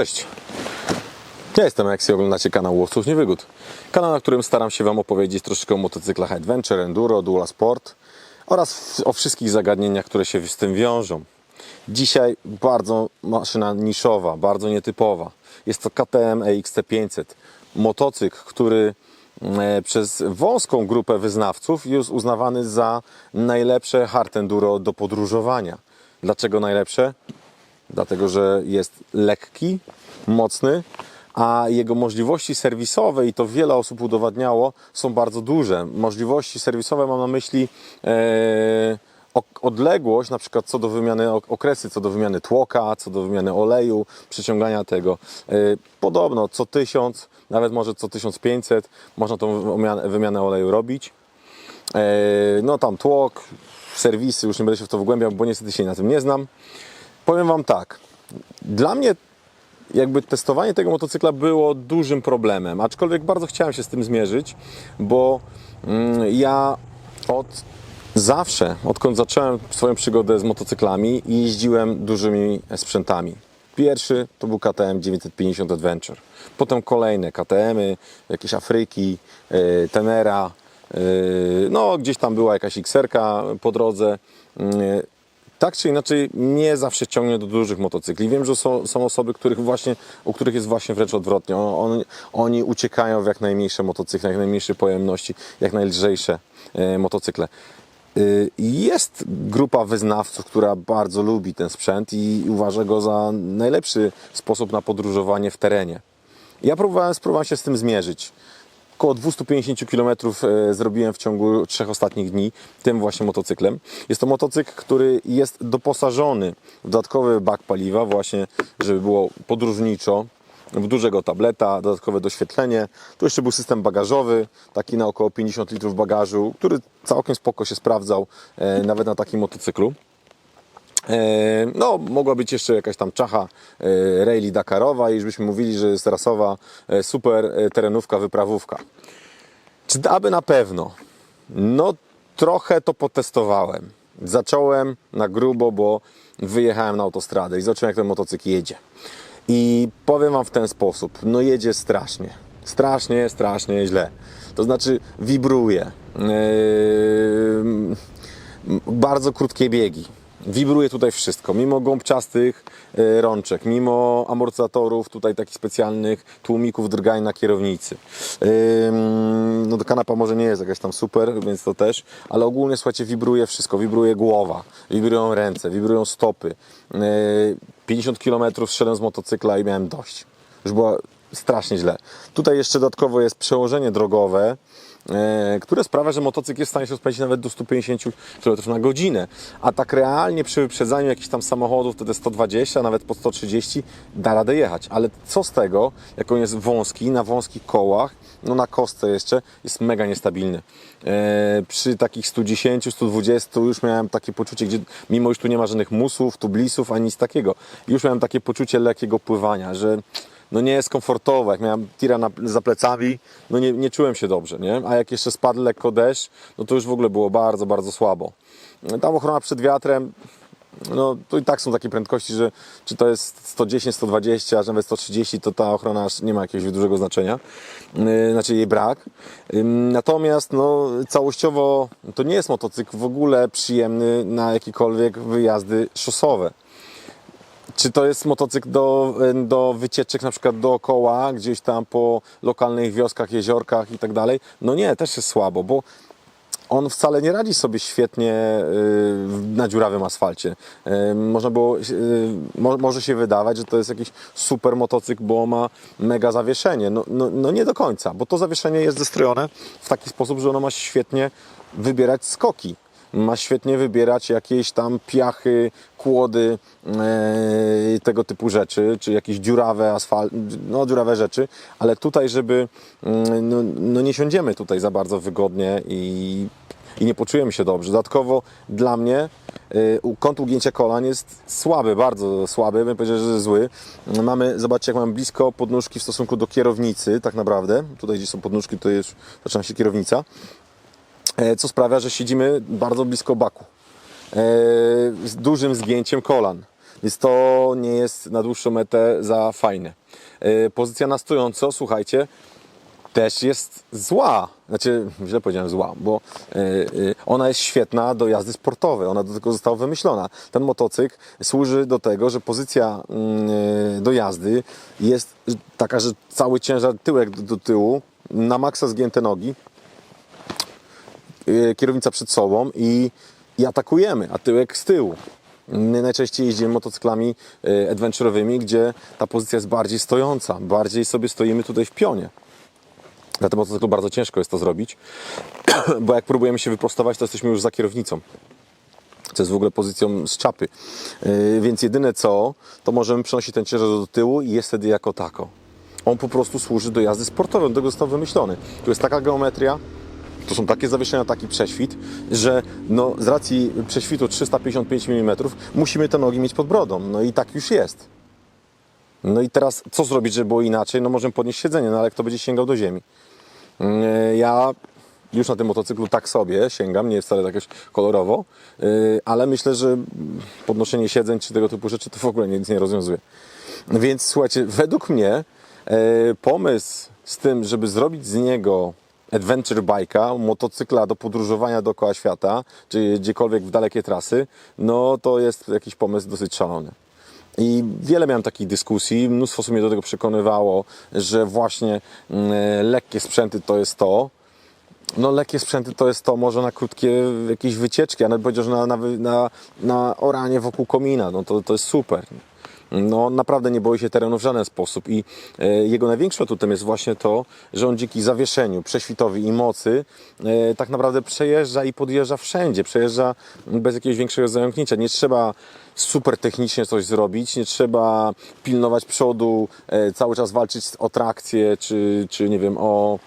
Cześć. Ja jestem Eksy, oglądacie kanał Łowców Niewygód. Kanał, na którym staram się Wam opowiedzieć troszeczkę o motocyklach Adventure, Enduro, Dual Sport oraz o wszystkich zagadnieniach, które się z tym wiążą. Dzisiaj bardzo maszyna niszowa, bardzo nietypowa. Jest to KTM EXT500. Motocykl, który e, przez wąską grupę wyznawców jest uznawany za najlepsze hard enduro do podróżowania. Dlaczego najlepsze? Dlatego że jest lekki, mocny, a jego możliwości serwisowe, i to wiele osób udowadniało, są bardzo duże. Możliwości serwisowe mam na myśli e, odległość, na przykład co do wymiany, ok- okresy co do wymiany tłoka, co do wymiany oleju, przyciągania tego. E, podobno co 1000, nawet może co 1500 można tą wymianę, wymianę oleju robić. E, No tam tłok, serwisy, już nie będę się w to wgłębiał, bo niestety się na tym nie znam. Powiem Wam tak, dla mnie jakby testowanie tego motocykla było dużym problemem, aczkolwiek bardzo chciałem się z tym zmierzyć, bo mm, ja od zawsze, odkąd zacząłem swoją przygodę z motocyklami, jeździłem dużymi sprzętami. Pierwszy to był KTM 950 Adventure, potem kolejne KTM-y, jakieś Afryki, yy, Tenera, yy, no gdzieś tam była jakaś XR-ka po drodze. Tak czy inaczej mnie zawsze ciągnie do dużych motocykli. Wiem, że są, są osoby, których właśnie, u których jest właśnie wręcz odwrotnie. On, on, oni uciekają w jak najmniejsze motocykle, jak najmniejszej pojemności, jak najlżejsze e, motocykle. Y, Jest grupa wyznawców, która bardzo lubi ten sprzęt i uważa go za najlepszy sposób na podróżowanie w terenie. Ja próbowałem, się z tym zmierzyć. Około 250 km zrobiłem w ciągu trzech ostatnich dni tym właśnie motocyklem. Jest to motocykl, który jest doposażony w dodatkowy bak paliwa, właśnie żeby było podróżniczo, w dużego tableta, dodatkowe doświetlenie. Tu jeszcze był system bagażowy, taki na około 50 litrów bagażu, który całkiem spoko się sprawdzał, e, nawet na takim motocyklu. E, No, mogła być jeszcze jakaś tam czacha e, rally Dakarowa i już byśmy mówili, że jest rasowa, e, super terenówka, wyprawówka. Czy aby na pewno? No, trochę to potestowałem. Zacząłem na grubo, bo wyjechałem na autostradę i zobaczyłem, jak ten motocykl jedzie. I powiem Wam w ten sposób, no jedzie strasznie. Strasznie, strasznie źle. To znaczy wibruje. Yy, bardzo krótkie biegi. Wibruje tutaj wszystko, mimo gąbczastych e, rączek, mimo amortyzatorów, tutaj takich specjalnych tłumików drgań na kierownicy. No to kanapa może nie jest jakaś tam super, więc to też, ale ogólnie słuchajcie, wibruje wszystko, wibruje głowa, wibrują ręce, wibrują stopy. Yy, 50 km szedłem z motocykla i miałem dość. Już było strasznie źle. Tutaj jeszcze dodatkowo jest przełożenie drogowe, e, które sprawia, że motocykl jest w stanie się rozpędzić nawet do 150 km na godzinę. A tak realnie przy wyprzedzaniu jakichś tam samochodów to te 120, nawet po 130 da radę jechać. Ale co z tego, jak on jest wąski, na wąskich kołach, no na kostce jeszcze, jest mega niestabilny. E, przy takich 110, 120 już miałem takie poczucie, gdzie mimo już tu nie ma żadnych musów, tublisów, ani nic takiego, już miałem takie poczucie lekkiego pływania, że no nie jest komfortowo. Jak miałem tira na, za plecami, no nie, nie czułem się dobrze, nie? A jak jeszcze spadł lekko deszcz, no to już w ogóle było bardzo, bardzo słabo. Tam ochrona przed wiatrem, no to i tak są takie prędkości, że czy to jest 110, 120, a nawet 130, to ta ochrona aż nie ma jakiegoś dużego znaczenia, yy, znaczy jej brak. Ym, Natomiast no, całościowo to nie jest motocykl w ogóle przyjemny na jakiekolwiek wyjazdy szosowe. Czy to jest motocykl do, do wycieczek na przykład dookoła, gdzieś tam po lokalnych wioskach, jeziorkach i tak dalej? No nie, też jest słabo, bo on wcale nie radzi sobie świetnie y, na dziurawym asfalcie. Y, Można było, y, mo- może się wydawać, że to jest jakiś super motocykl, bo ma mega zawieszenie. No, no, no nie do końca, bo to zawieszenie jest zestrojone w taki sposób, że ono ma świetnie wybierać skoki ma świetnie wybierać jakieś tam piachy, kłody, e, tego typu rzeczy, czy jakieś dziurawe asfalt, no dziurawe rzeczy, ale tutaj, żeby, mm, no, no nie siądziemy tutaj za bardzo wygodnie i, i nie poczujemy się dobrze. Dodatkowo dla mnie y, kąt ugięcia kolan jest słaby, bardzo słaby, bym powiedział, że zły. Mamy, zobaczcie, jak mam blisko podnóżki w stosunku do kierownicy, tak naprawdę. Tutaj, gdzie są podnóżki, to już zaczyna się kierownica co sprawia, że siedzimy bardzo blisko baku, e, z dużym zgięciem kolan. więc to nie jest na dłuższą metę za fajne. Yy, Pozycja na stojąco, słuchajcie, też jest zła. Znaczy, źle powiedziałem zła, bo ona jest świetna do jazdy sportowej. Ona do tego została wymyślona. Ten motocykl służy do tego, że pozycja y, do jazdy jest taka, że cały ciężar tyłek do, tyłu, na maksa zgięte nogi, kierownica przed sobą i, i atakujemy, a tyłek z tyłu. My najczęściej jeździmy motocyklami y, adventurowymi, gdzie ta pozycja jest bardziej stojąca, bardziej sobie stoimy tutaj w pionie. Na tym motocyklu bardzo ciężko jest to zrobić, bo jak próbujemy się wyprostować, to jesteśmy już za kierownicą. Co jest w ogóle pozycją z czapy. Yy, więc jedyne co, to możemy przenosić ten ciężar do tyłu i jest wtedy jako tako. On po prostu służy do jazdy sportowej, do tego został wymyślony. Tu jest taka geometria, to są takie zawieszenia, taki prześwit, że no, z racji prześwitu 355 mm musimy te nogi mieć pod brodą. No i tak już jest. No i teraz co zrobić, żeby było inaczej? No możemy podnieść siedzenie, no ale kto będzie sięgał do ziemi? Yy, Ja już na tym motocyklu tak sobie sięgam, nie jest wcale tak kolorowo, yy, ale myślę, że podnoszenie siedzeń czy tego typu rzeczy to w ogóle nic nie rozwiązuje. Więc słuchajcie, według mnie yy, pomysł z tym, żeby zrobić z niego adventure bike'a, motocykla do podróżowania dookoła świata, czy gdziekolwiek w dalekie trasy, no to jest jakiś pomysł dosyć szalony. I wiele miałem takich dyskusji, mnóstwo osób mnie do tego przekonywało, że właśnie mm, lekkie sprzęty to jest to. No lekkie sprzęty to jest to może na krótkie jakieś wycieczki, a nawet powiedział, że na, na, na, na oranie wokół komina, no to, to jest super. No naprawdę nie boi się terenu w żaden sposób i e, jego największym atutem jest właśnie to, że on dzięki zawieszeniu, prześwitowi i mocy e, tak naprawdę przejeżdża i podjeżdża wszędzie, przejeżdża bez jakiegoś większego zająknięcia. Nie trzeba super technicznie coś zrobić, nie trzeba pilnować przodu, e, cały czas walczyć o trakcję, czy, czy nie wiem, o,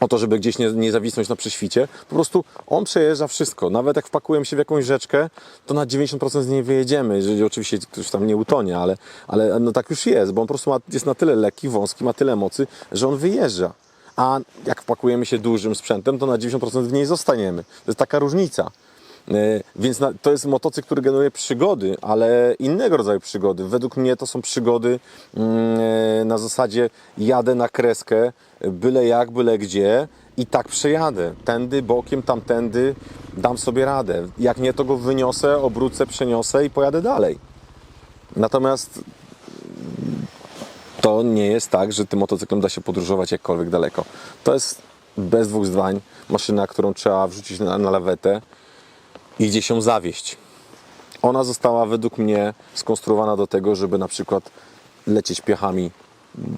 o to, żeby gdzieś nie, nie zawisnąć na prześwicie. Po prostu on przejeżdża wszystko. Nawet jak wpakujemy się w jakąś rzeczkę, to na 90% z niej wyjedziemy, jeżeli oczywiście ktoś tam nie utonie, ale, ale no tak już jest, bo on po prostu ma, jest na tyle lekki, wąski, ma tyle mocy, że on wyjeżdża. A jak wpakujemy się dużym sprzętem, to na 90% w niej zostaniemy. To jest taka różnica. E, Więc to jest motocykl, który generuje przygody, ale innego rodzaju przygody. Według mnie to są przygody mm, e, na zasadzie jadę na kreskę, byle jak, byle gdzie i tak przejadę. Tędy, bokiem, tamtędy dam sobie radę. Jak nie, to go wyniosę, obrócę, przeniosę i pojadę dalej. Natomiast to nie jest tak, że tym motocyklem da się podróżować jakkolwiek daleko. To jest bez dwóch zdań maszyna, którą trzeba wrzucić na, na lawetę i gdzie się zawieść. Ona została według mnie skonstruowana do tego, żeby na przykład lecieć piechami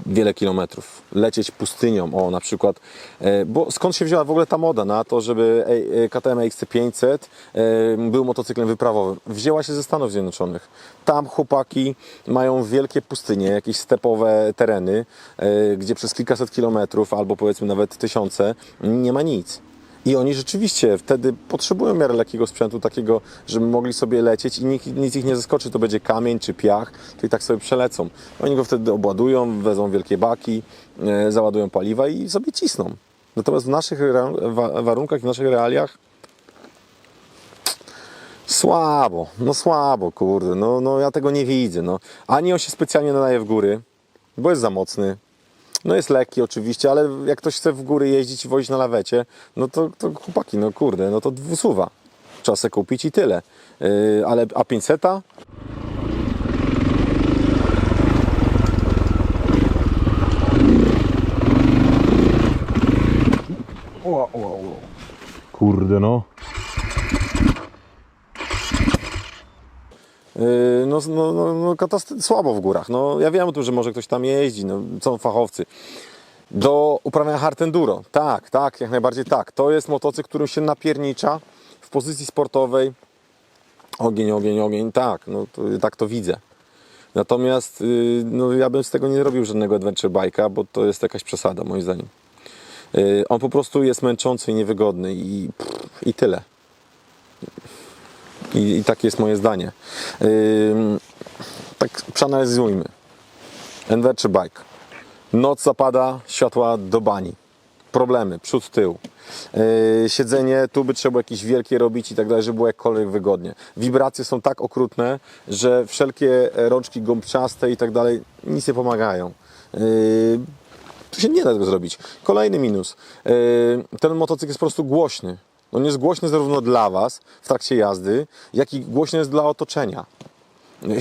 wiele kilometrów, lecieć pustynią, o na przykład, e, bo skąd się wzięła w ogóle ta moda na to, żeby e, e, KTM XC500 e, był motocyklem wyprawowym? Wzięła się ze Stanów Zjednoczonych. Tam chłopaki mają wielkie pustynie, jakieś stepowe tereny, gdzie przez kilkaset kilometrów albo powiedzmy nawet tysiące nie ma nic. I oni rzeczywiście wtedy potrzebują miarę lekkiego sprzętu, takiego, żeby mogli sobie lecieć i nikt, nic ich nie zaskoczy. To będzie kamień czy piach, to i tak sobie przelecą. Oni go wtedy obładują, wezmą wielkie baki, e, załadują paliwa i sobie cisną. Natomiast w naszych warunkach, w naszych realiach słabo, no słabo, kurde, no, no ja tego nie widzę. No. Ani on się specjalnie nadaje w góry, bo jest za mocny. No jest lekki oczywiście, ale jak ktoś chce w góry jeździć i wozić na lawecie, no to, to chłopaki, no kurde, no to dwusuwa. Trzeba se kupić i tyle. Yy, ale A500 Kurde no. No, no, no, no katast- słabo w górach. No, ja wiem o tym, że może ktoś tam jeździ, no, są fachowcy. Do uprawiania hard enduro. Tak, tak, jak najbardziej tak. To jest motocykl, którym się napiernicza w pozycji sportowej. Ogień, ogień, ogień, tak, no to, tak to widzę. Natomiast yy, no, ja bym z tego nie robił żadnego adventure bike'a, bo to jest jakaś przesada moim zdaniem. Yy, on po prostu jest męczący i niewygodny i, i tyle. I, I takie jest moje zdanie. Ym, tak przeanalizujmy. Adventure bike. Noc zapada, światła do bani. problemy, przód, tył. Yy, siedzenie, tu by trzeba jakieś wielkie robić i tak dalej, żeby było jakkolwiek wygodnie. Wibracje są tak okrutne, że wszelkie rączki gąbczaste i tak dalej nic nie pomagają. Yy, tu się nie da tego zrobić. Kolejny minus. Yy, ten motocykl jest po prostu głośny. On jest głośny zarówno dla Was w trakcie jazdy, jak i głośny jest dla otoczenia.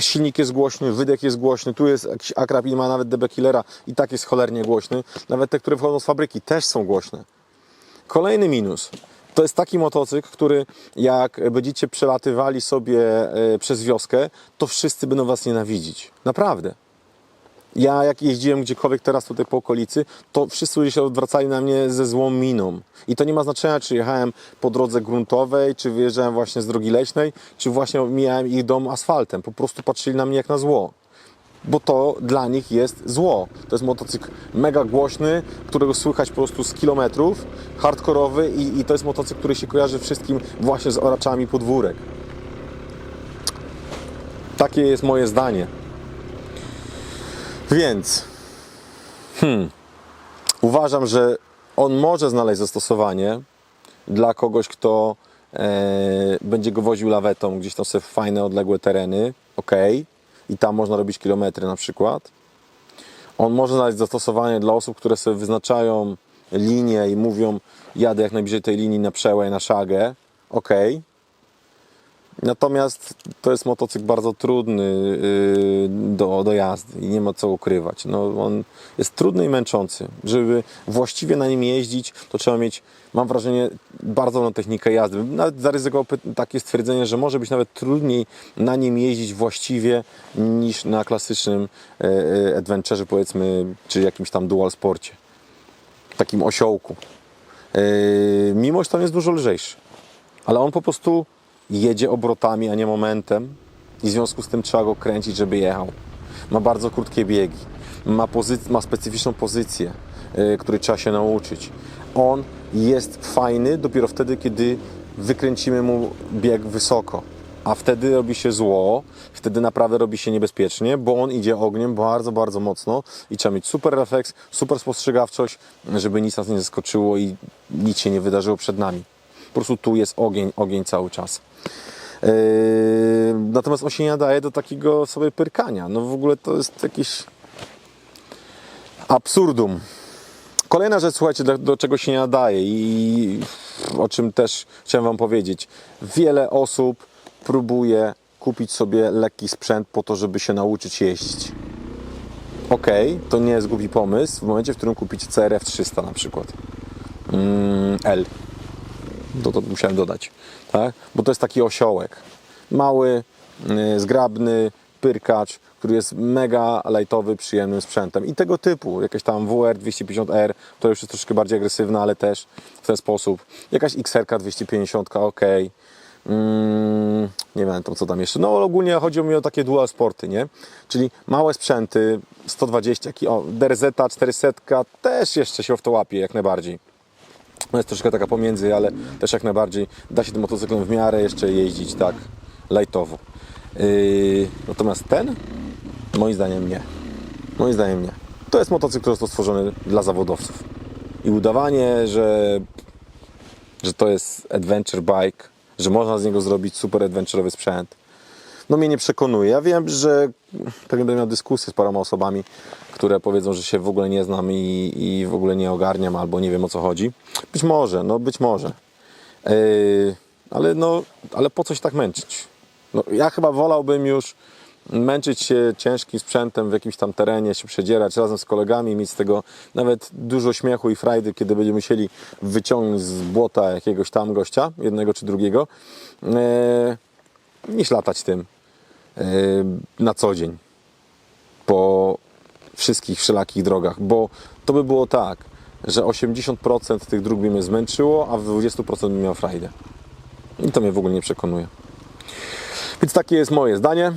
Silnik jest głośny, wydech jest głośny, tu jest jakiś akrapin, ma nawet DB Killera i tak jest cholernie głośny. Nawet te, które wchodzą z fabryki też są głośne. Kolejny minus. To jest taki motocykl, który jak będziecie przelatywali sobie e, przez wioskę, to wszyscy będą Was nienawidzić. Naprawdę. Ja jak jeździłem gdziekolwiek teraz tutaj po okolicy, to wszyscy ludzie się odwracali na mnie ze złą miną. I to nie ma znaczenia, czy jechałem po drodze gruntowej, czy wyjeżdżałem właśnie z drogi leśnej, czy właśnie mijałem ich dom asfaltem. Po prostu patrzyli na mnie jak na zło. Bo to dla nich jest zło. To jest motocykl mega głośny, którego słychać po prostu z kilometrów, hardkorowy i, i to jest motocykl, który się kojarzy wszystkim właśnie z oraczami podwórek. Takie jest moje zdanie. Więc hmm, uważam, że on może znaleźć zastosowanie dla kogoś, kto e, będzie go woził lawetą gdzieś tam sobie w fajne, odległe tereny, ok, i tam można robić kilometry na przykład. On może znaleźć zastosowanie dla osób, które sobie wyznaczają linię i mówią, jadę jak najbliżej tej linii na przełaj, na szagę, ok. Natomiast to jest motocykl bardzo trudny yy, do, do jazdy i nie ma co ukrywać. No, on jest trudny i męczący. Żeby właściwie na nim jeździć, to trzeba mieć, mam wrażenie, bardzo dobrą technikę jazdy. Nawet zaryzykował takie stwierdzenie, że może być nawet trudniej na nim jeździć właściwie niż na klasycznym yy, yy, adventurze, powiedzmy, czy jakimś tam dual sporcie. Takim osiołku. Yy, mimo, że tam jest dużo lżejszy. Ale on po prostu jedzie obrotami, a nie momentem i w związku z tym trzeba go kręcić, żeby jechał. Ma bardzo krótkie biegi, ma, ma specyficzną pozycję, yy, której trzeba się nauczyć. On jest fajny dopiero wtedy, kiedy wykręcimy mu bieg wysoko. A wtedy robi się zło, wtedy naprawdę robi się niebezpiecznie, bo on idzie ogniem bardzo, bardzo mocno i trzeba mieć super refleks, super spostrzegawczość, żeby nic nas nie zaskoczyło i nic się nie wydarzyło przed nami. Prostu tu jest ogień, ogień cały czas. Yy, natomiast on się nie nadaje do takiego sobie pyrkania. No w ogóle to jest jakieś absurdum. Kolejna rzecz, słuchajcie, do, do czego się nie nadaje i o czym też chciałem Wam powiedzieć. Wiele osób próbuje kupić sobie lekki sprzęt po to, żeby się nauczyć jeździć. Ok, to nie jest głupi pomysł w momencie, w którym kupicie CRF 300 na przykład. Mm, L to, to musiałem dodać, tak? Bo to jest taki osiołek. Mały, yy, zgrabny pyrkacz, który jest mega lightowy, przyjemnym sprzętem. I tego typu, jakaś tam WR 250R, to już jest troszkę bardziej agresywna, ale też w ten sposób. Jakaś XR 250, ok. Mm, nie wiem, co tam jeszcze. No ogólnie chodzi mi o takie dual sporty, nie? Czyli małe sprzęty, 120, ki- o, DRZ 400 też jeszcze się w to łapie jak najbardziej. No jest troszkę taka pomiędzy, ale też jak najbardziej da się tym motocyklem w miarę jeszcze jeździć tak lightowo. Yy, natomiast ten, moim zdaniem nie. Moim zdaniem nie. To jest motocykl, który został stworzony dla zawodowców. I udawanie, że, że to jest adventure bike, że można z niego zrobić super adventurowy sprzęt, no mnie nie przekonuje. Ja wiem, że pewnie będę miał dyskusję z paroma osobami, które powiedzą, że się w ogóle nie znam i, i w ogóle nie ogarniam albo nie wiem o co chodzi. Być może, no być może. Yy, ale no, ale po co się tak męczyć? No, ja chyba wolałbym już męczyć się ciężkim sprzętem w jakimś tam terenie, się przedzierać razem z kolegami, mieć z tego nawet dużo śmiechu i frajdy, kiedy będziemy musieli wyciągnąć z błota jakiegoś tam gościa, jednego czy drugiego, yy, niż latać tym na co dzień po wszystkich wszelakich drogach, bo to by było tak, że 80% tych dróg by mnie zmęczyło, a w 20% bym miał frajdę. I to mnie w ogóle nie przekonuje. Więc takie jest moje zdanie.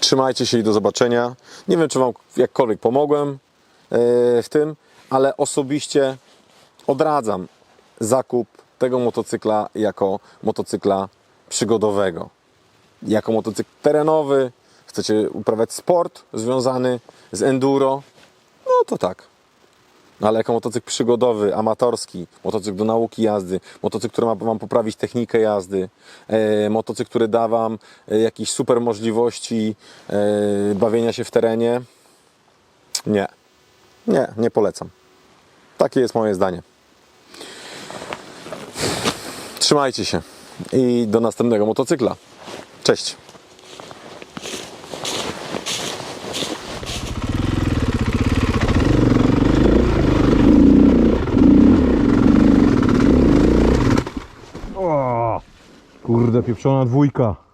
Trzymajcie się i do zobaczenia. Nie wiem, czy Wam jakkolwiek pomogłem yy, w tym, ale osobiście odradzam zakup tego motocykla jako motocykla przygodowego. Jako motocykl terenowy, chcecie uprawiać sport związany z enduro, no to tak. No ale jako motocykl przygodowy, amatorski, motocykl do nauki jazdy, motocykl, który ma Wam poprawić technikę jazdy, e, motocykl, który da Wam e, jakieś super możliwości e, bawienia się w terenie, nie. Nie, nie polecam. Takie jest moje zdanie. Trzymajcie się i do następnego motocykla. Cześć. O, kurde, pieprzona dwójka.